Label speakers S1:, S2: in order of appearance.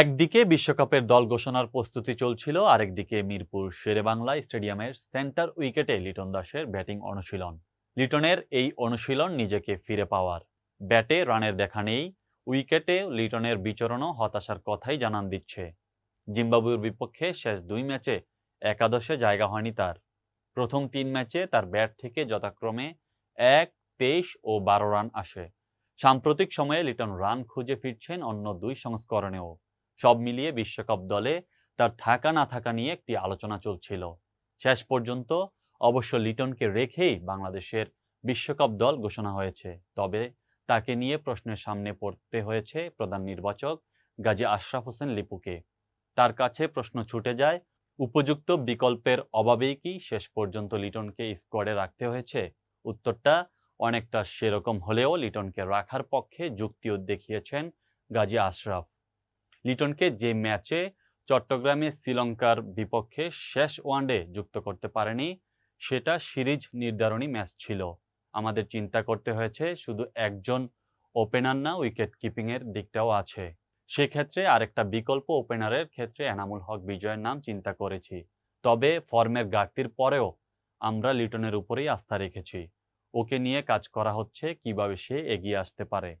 S1: একদিকে বিশ্বকাপের দল ঘোষণার প্রস্তুতি চলছিল, আরেকদিকে মিরপুর শেরেবাংলা স্টেডিয়ামের সেন্টার উইকেটে লিটন দাসের ব্যাটিং অনুশীলন। লিটনের এই অনুশীলন নিজেকে ফিরে পাওয়ার। ব্যাটে রানের দেখা নেই, উইকেটে লিটনের বিচরণও হতাশার কথাই জানান দিচ্ছে। জিম্বাবুয়ের বিপক্ষে শেষ দুই ম্যাচে একাদশে জায়গা হয়নি তার। প্রথম তিন ম্যাচে তার ব্যাট থেকে যথাক্রমে এক, তেইশ ও বারো রান আসে। সাম্প্রতিক সময়ে লিটন রান খুঁজে ফিরছেন অন্য দুই সংস্করণেও। সব মিলিয়ে বিশ্বকাপ দলে তার থাকা না থাকা নিয়ে একটি আলোচনা চলছিল। শেষ পর্যন্ত অবশ্য লিটনকে রেখেই বাংলাদেশের বিশ্বকাপ দল ঘোষণা হয়েছে। তবে তাকে নিয়ে প্রশ্নের সামনে পড়তে হয়েছে প্রধান নির্বাচক গাজী আশরাফ হোসেন লিপুকে। তার কাছে প্রশ্ন ছুটে যায়, উপযুক্ত বিকল্পের অভাবেই কি শেষ পর্যন্ত লিটনকে স্কোয়াডে রাখতে হয়েছে? উত্তরটা অনেকটা সেরকম হলেও লিটনকে রাখার পক্ষে যুক্তিও দেখিয়েছেন গাজী আশরাফ। লিটনকে যে ম্যাচে চট্টগ্রামে শ্রীলঙ্কার বিপক্ষে শেষ ওয়ানডে যুক্ত করতে পারেনি, সেটা সিরিজ নির্ধারণী ম্যাচ ছিল। আমাদের চিন্তা করতে হয়েছে, শুধু একজন ওপেনার না, উইকেট কিপিংয়ের দিকটাও আছে। সেক্ষেত্রে আরেকটা বিকল্প ওপেনারের ক্ষেত্রে এনামুল হক বিজয়ের নাম চিন্তা করেছি। তবে ফর্মের ঘাটতির পরেও আমরা লিটনের উপরেই আস্থা রেখেছি। ওকে নিয়ে কাজ করা হচ্ছে, কীভাবে সে এগিয়ে আসতে পারে।